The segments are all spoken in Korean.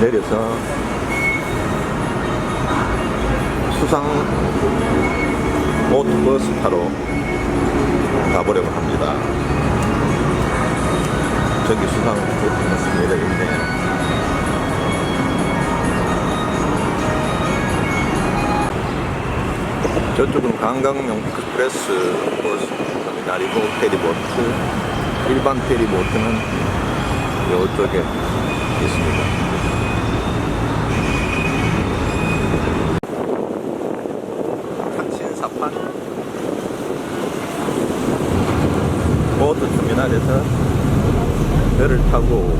내려서 수상 오토버스 타러 가보려고 합니다. 저기 수상 오토버스 내려 있네요. 저쪽은 관광용 익스프레스 버스 터미널이고 페리보트 일반 페리보트는 이쪽에 있습니다. 터미널에서 배를 타고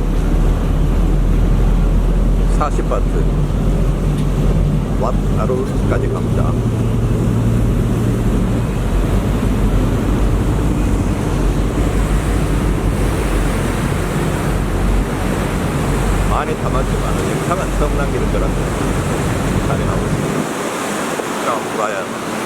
40바트 왓하루까지 갑니다. 많이 담았지만 영상은 처음 남기는 거라서 촬영하고 있습니다. 자, 봐야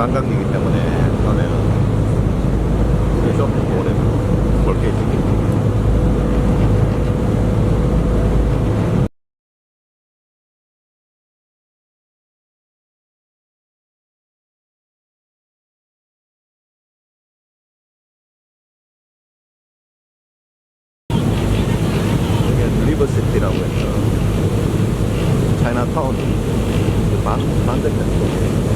관광객이기 때문에 가면은 이 쇼핑몰에 볼게. 이게 리버시티라고 해서 차이나타운 그 반, 반대편 쪽에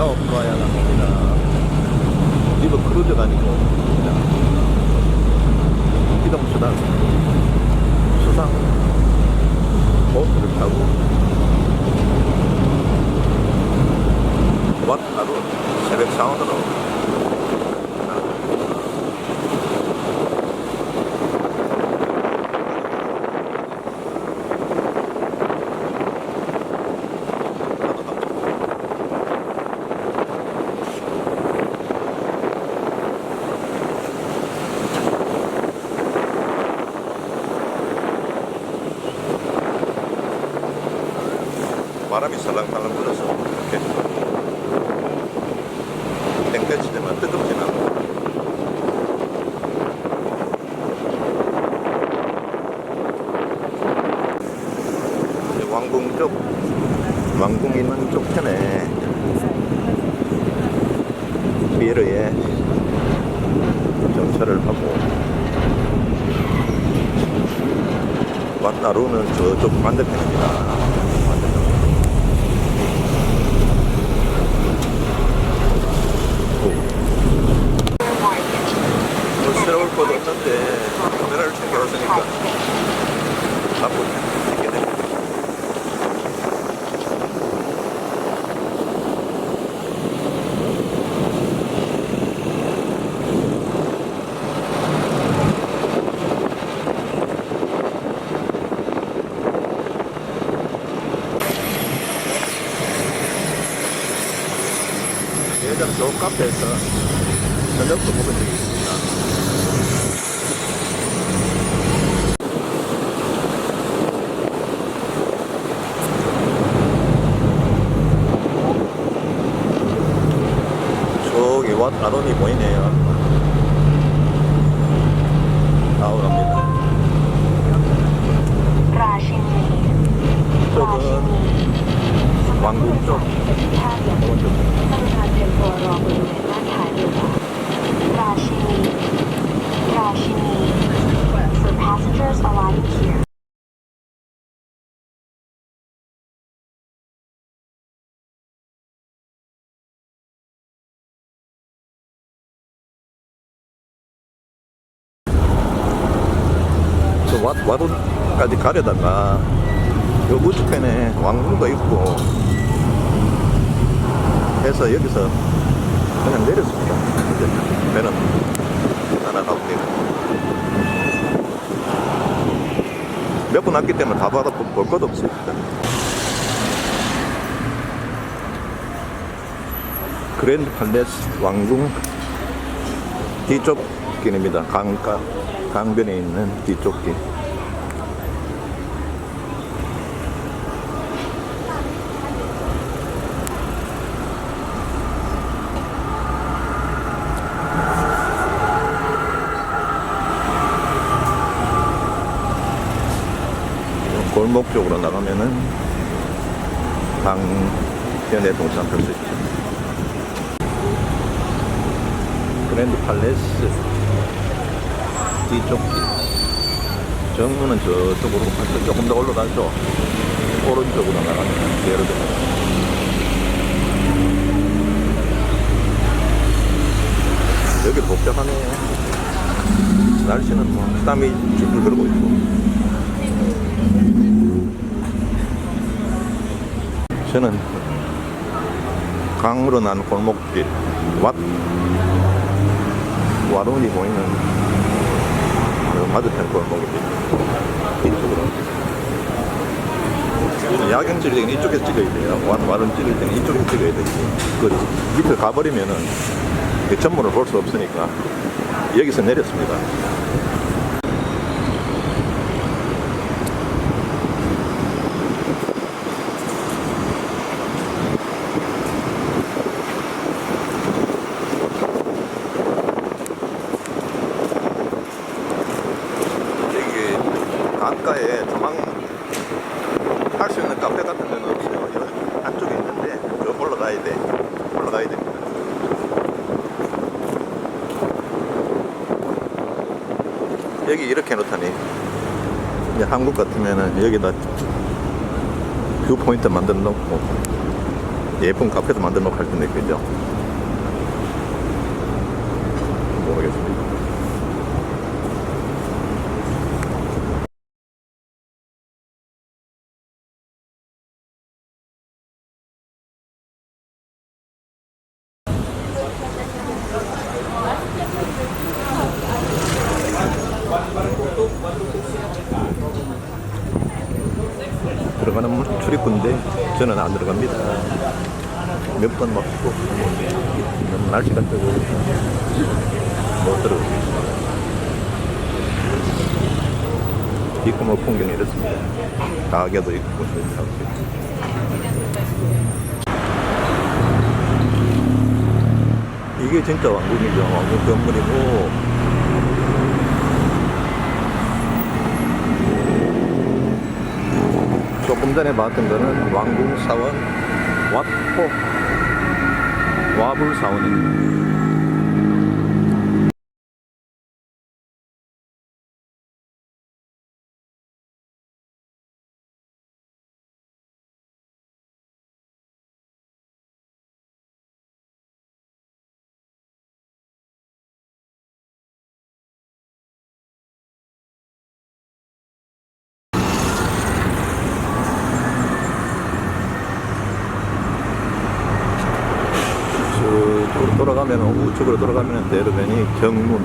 사오프라야 나옵니다. 리버 크루즈가 아니고 그냥 기동수단 수상 보트를 타고 왓하루 새벽 사원으로 바람이 살랑살랑 불어서 이렇게 땡볕이지만 뜨겁진 않고 왕궁 쪽 왕궁 있는 쪽 편에 비에르에 정차를 하고 왔다루는 저쪽 반대편입니다. 것도 없는데 카메라를 챙겨왔으니까 나쁘지 않게 됩니다. 예전 저 카페에서 저녁도 먹 저 와, 와론까지 가려다가 요 우측편에 왕궁도 있고 해서 여기서 그냥 내렸습니다. 이제 배는 날아가고 내려. 몇번 왔기 때문에 다 받아볼 볼 것도 없습니다. 그랜드 팔레스 왕궁 뒤쪽 길입니다. 강가 강변에 있는 뒤쪽 길. 골목 쪽으로 나가면은 강변에 동참할 수 있죠. 그랜드 팔레스 뒤쪽 길. 정문은 저쪽으로 가서 조금 더 올라가죠. 오른쪽으로 나가면 예를 들어. 여기 복잡하네요. 날씨는 뭐 땀이 줄줄 흐르고 있고. 저는 강으로 난 골목길, 왓, 와론이 보이는 그 마드텐 골목입니다. 이쪽으로. 야경 찍을 때는 이쪽에서 찍어야 돼요. 와- 와론 찍을 때는 이쪽에서 찍어야 되지. 그 밑을 가버리면은 그 전문을 볼 수 없으니까 여기서 내렸습니다. 여기 강가에 조망 할 수 있는 카페 같은 데는 없어요. 여기 한쪽에 있는데 저 올라가야 돼. 올라가야 됩니다. 여기 이렇게 놓다니 한국 같으면은 여기다 뷰 포인트 만들어 놓고 예쁜 카페도 만들어 놓고 할 텐데 그죠? 모르겠습니다. 들어가는 출입구인데 저는 안 들어갑니다. 몇번 맞고 너무 날씨가 뜨고 못. 입구 뭐 풍경이 이렇습니다. 가게도 있고 저기 이게 진짜 왕궁이죠. 왕궁 건물이고 조금 전에 봤던 거는 왕궁 사원 왓포 와불 사원입니다. 왼쪽으로 돌아가면 우측으로 돌아가면 내려면이 경문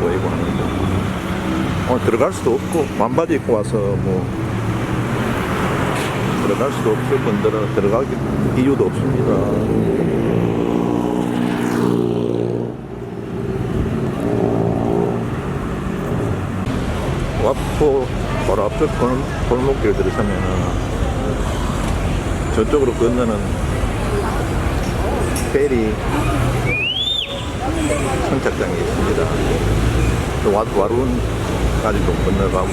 보이고 하는데 어, 들어갈 수도 없고 반바지 입고 와서 뭐 들어갈 수도 없을 분들은 들어갈 이유도 없습니다. 와포 바로 앞쪽 골목길 들어서면은 저쪽으로 건너는 페리 선착장이 있습니다. 또 와- 와룬까지도 건너가고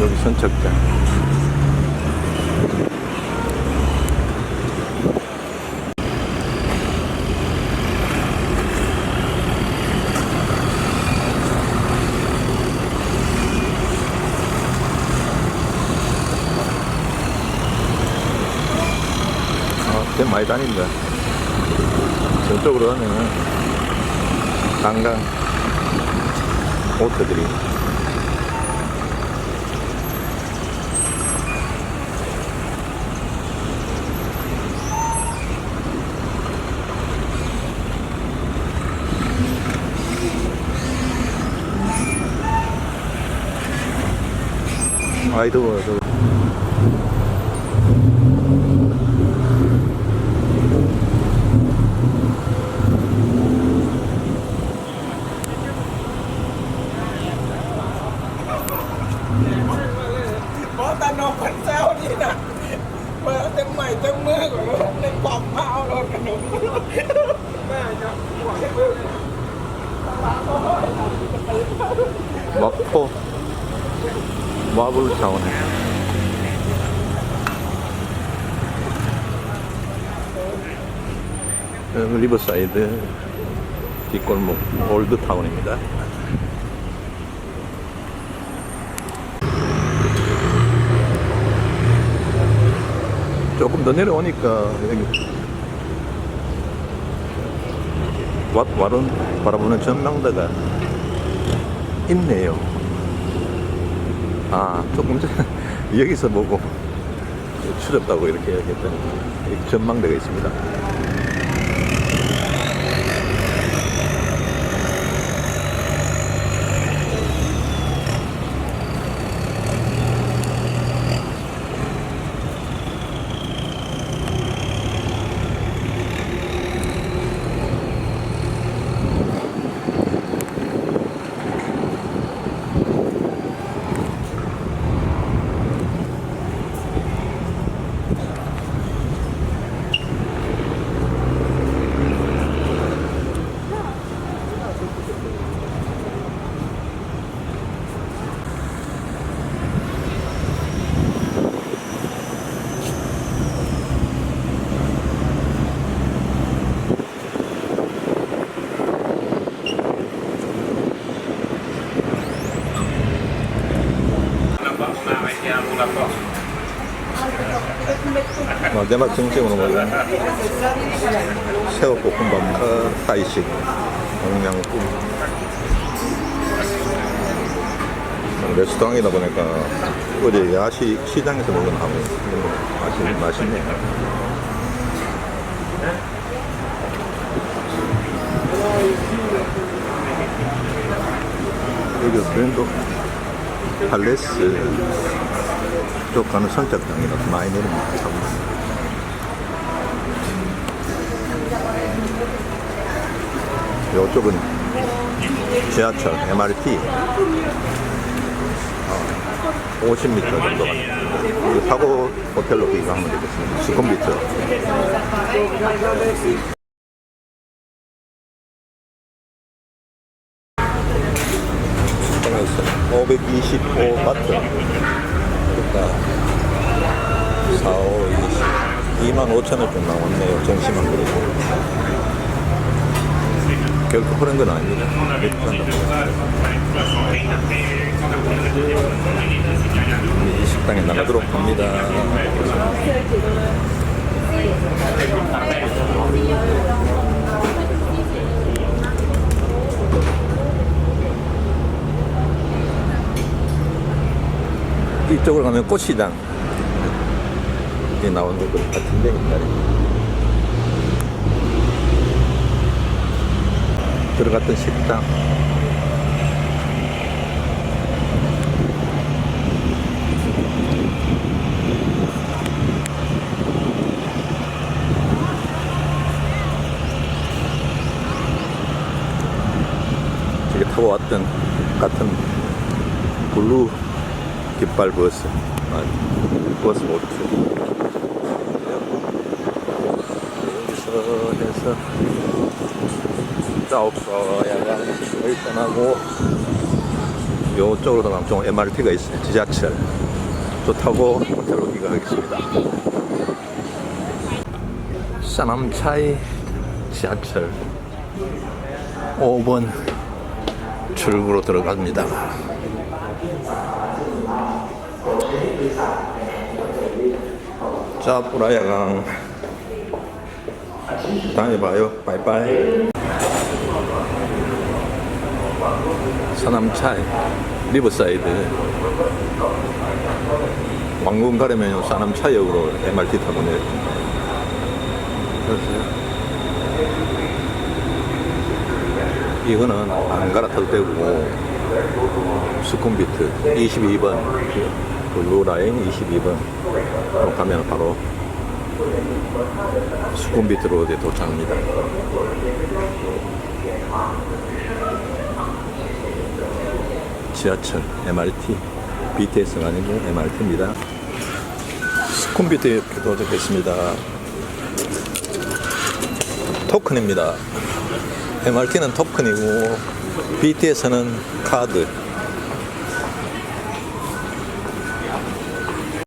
여기 선착장. 아, 꽤 많이 다닌다. 저쪽으로 가면은 관광 호텔들이 아이 더워 더워 마블 타운에 어, 리버사이드 뒷골목 올드타운입니다. 조금 더 내려오니까 여기 와, 와론 바라보는 전망대가 있네요. 아, 조금 전 여기서 보고 추접다고 이렇게 얘기했더니 전망대가 있습니다. 마지막 정식으로 먹은 새우볶음밥과 타이식 영양국 레스토랑이다 보니까 어제 야시 시장에서 먹은 하고 맛이 맛있네요. 여기 그랜드 팔레스 쪽 가는 선착장이라서 많이 내립니다. 차고. 이쪽은 지하철 MRT 50m 정도 갑니다. 타고 호텔로 귀가하면 되겠습니다. 통해서 525 바트. 그러니까 4, 5, 20. 2만 5천 원좀 나왔네요. 정시만 그리고. 결코 그런 건 아닙니다. 이 식당에 나가도록 합니다. 이쪽으로 가면 꽃시장 이 나오는 것 같은데 들어갔던 식당. 저기 타고 왔던 같은 블루 깃발 버스. 아, 버스 모르겠어요 여기서 해서 짜오프야를 떠나고 요쪽으로 가면 좀 MRT가 있어요 지하철 또 타고 호텔로 이가하겠습니다 사남차이 지하철 5번 출구로 들어갑니다. 자, 뿌라야강. 다음에 봐요. 바이바이. 서남차이, 리버사이드. 왕궁 가려면 서남차역으로 MRT 타고 내려. 그렇어요. 이거는 안 갈아타도 되고 수쿰비트 22번 블루라인 22번으로 가면 바로 이제 도착합니다 지하철 MRT BTS가 아니고 MRT입니다. 수쿰비트에 도착했습니다. 토큰입니다. MRT는 토큰이고 BTS는 카드